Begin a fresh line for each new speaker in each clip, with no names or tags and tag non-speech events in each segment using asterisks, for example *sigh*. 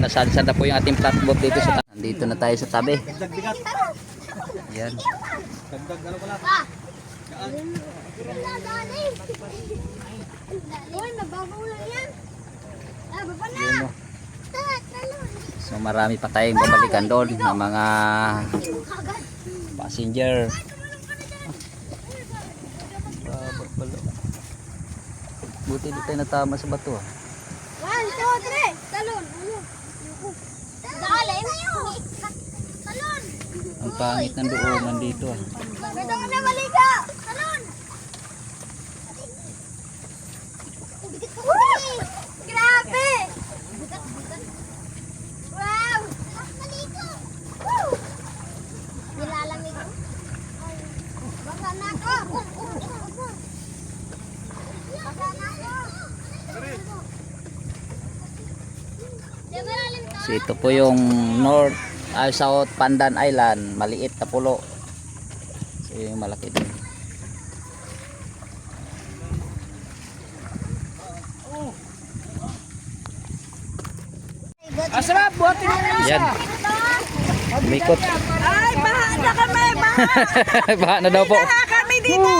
nasalsad na po yung ating flatboat dito sa tabi. Dito na tayo sa tabi. Yan.
Uy, mababaw lang yan. Baba na.
Yun, oh.
Talon.
So marami pa tayong babalikan doon ng mga passenger. Buti di tayo natama sa bato ah.
One, two, three. Talon. Ulo. Dalim. Talon.
Ang pangit ng doonan dito ah.
Pwede ka na maliga. Talon. Uy! Grabe! Wow! Maligo! Woo! Nilalamig ko. Baka na ako! Baka na ako! Di ba lalim to?
So ito po yung North ah, South Pandan Island, maliit na pulo. So yung malaki din.
Asarap, buhatin mo na.
Yan. Umikot.
Ay, baha na kami, baha *laughs*
Baha na daw po.
na kami dito.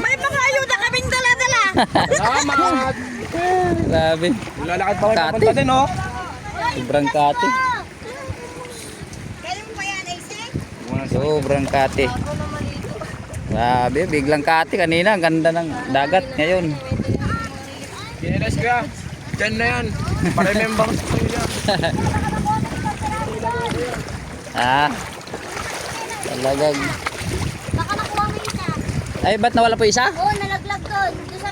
May mga ayuda kaming dala-dala.
Salamat!
Grabe.
Lalakad pa kayo papunta din, oh.
Sobrang kati.
Kailan mo ba yan, Aising?
Sobrang kati. Grabe, biglang kati kanina. Ang ganda ng dagat ngayon.
Kinilas ka. Diyan na yan. Pa-remember sa yan. *laughs*
Ah. Talagang.
Baka nakuha mo isa.
Ay, ba't nawala po isa?
Oo, nalaglag doon. Doon sa.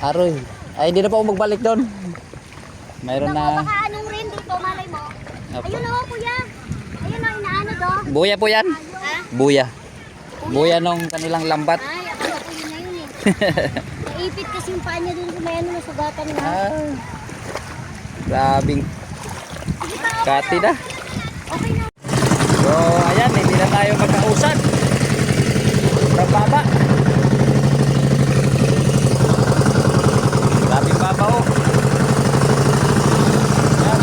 Aroy. Ay, hindi na po ako magbalik doon. Mayroon
Naku,
na.
baka anong rin dito, malay mo.
Apo.
Ayun o, kuya. Ayun o, inaano do.
Buya po yan.
Ha?
Buya. Buya nung kanilang lambat.
Ay, akala ko yun na yun eh. *laughs* Naipit kasi yung paa niya dun sa may ano, nasugatan na.
Ah. Grabing kati na.
Okay na.
So, ayan, hindi na tayo magkausad. Sobrang baba. Grabing baba oh. Ayan.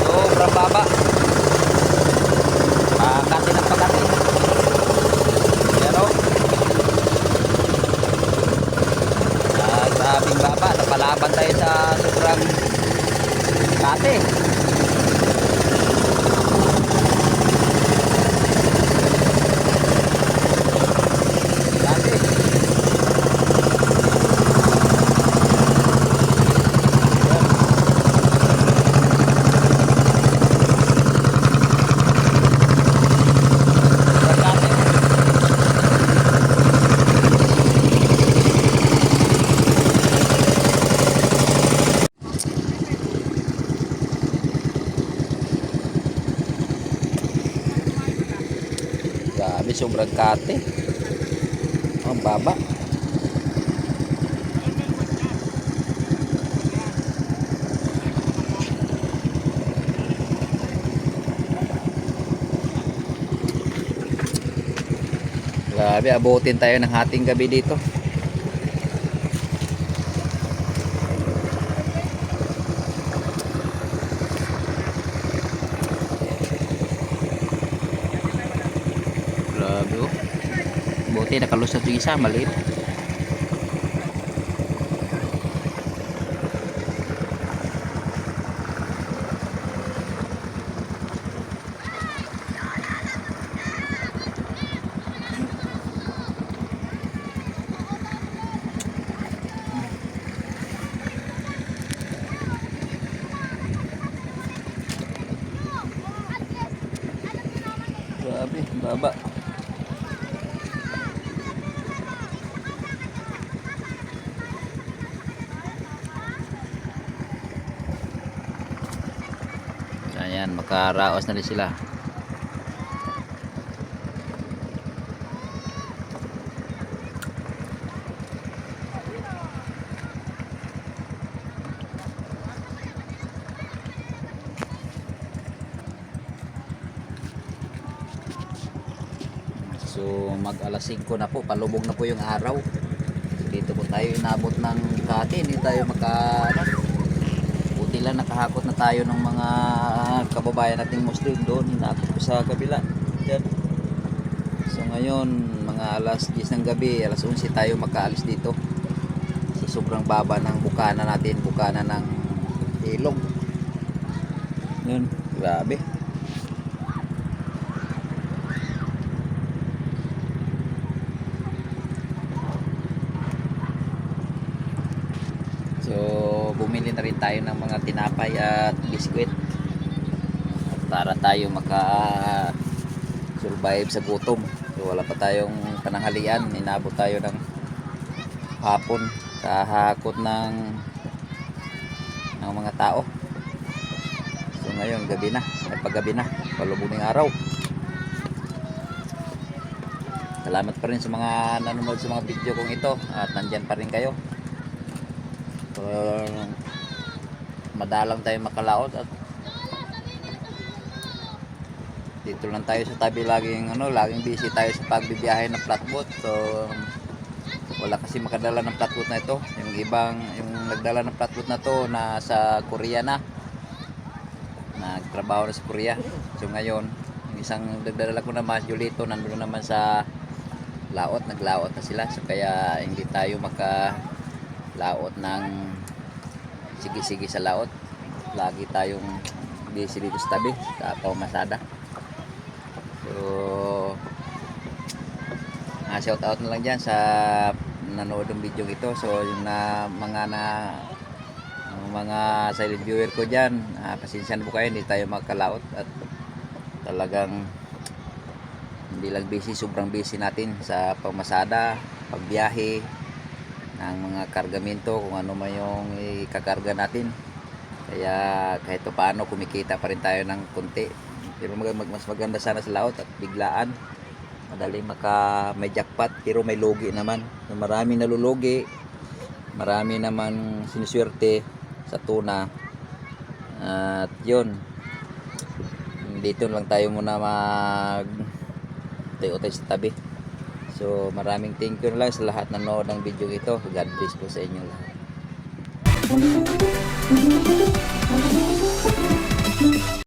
Sobrang baba. Pakati ng pakati. Yan o. Grabing baba. Napalaban tayo sa sobrang kate. Kate. Sobrang kate. Grabe, sobrang kate. Ang baba. Grabe, abutin tayo ng hating gabi dito. Grabe oh. Buti nakalusot yung isa, maliit. Grabe, baba. Ayan, makaraos na rin sila. So mag alas 5 na po, palubog na po yung araw. Dito po tayo inabot ng kati, hindi tayo maka lang nakahakot na tayo ng mga kababayan nating Muslim doon, hinakot ko sa kabila. Yan. So ngayon, mga alas 10 ng gabi, alas 11 tayo makaalis dito. So sobrang baba ng bukana natin, bukana ng ilog. Yun, grabe. So, bumili na rin tayo ng mga tinapay at biskwit para tayo maka survive sa gutom. So, wala pa tayong pananghalian. Inabot tayo ng hapon kahakot ng ng mga tao. So, ngayon, gabi na. Ay, paggabi na. Palubog ng araw. Salamat pa rin sa mga nanonood sa mga video kong ito at nandyan pa rin kayo. So, madalang tayo makalaot at dito lang tayo sa tabi laging ano, laging busy tayo sa pagbibiyahe ng flatboat. So wala kasi makadala ng flatboat na ito. Yung ibang yung nagdala ng flatboat na to nasa Korea na. Nagtrabaho na sa Korea. So ngayon, yung isang nagdala ko na mas Julito nandun naman sa laot, naglaot na sila. So kaya hindi tayo maka laot ng sige-sige sa laot. Lagi tayong busy dito sa tabi, sa Paumasada. So, ah, shout out na lang dyan sa nanood ng video ito. So, yung na mga na mga silent viewer ko dyan, ah, pasensya na po kayo, hindi tayo magkalaot at talagang hindi lang busy, sobrang busy natin sa pagmasada, pagbiyahe, ng mga kargamento, kung ano man yung ikakarga natin. Kaya kahit pa paano kumikita pa rin tayo ng kunti. Pero mag, mas maganda sana sa laot at biglaan. Madaling maka may jackpot pero may lugi naman. So, marami nalulugi. Marami naman sinuswerte sa tuna. At yun. Dito lang tayo muna mag tayo tayo sa tabi. So maraming thank you na lang sa lahat na nanood ng video ito. God bless po sa inyo lahat.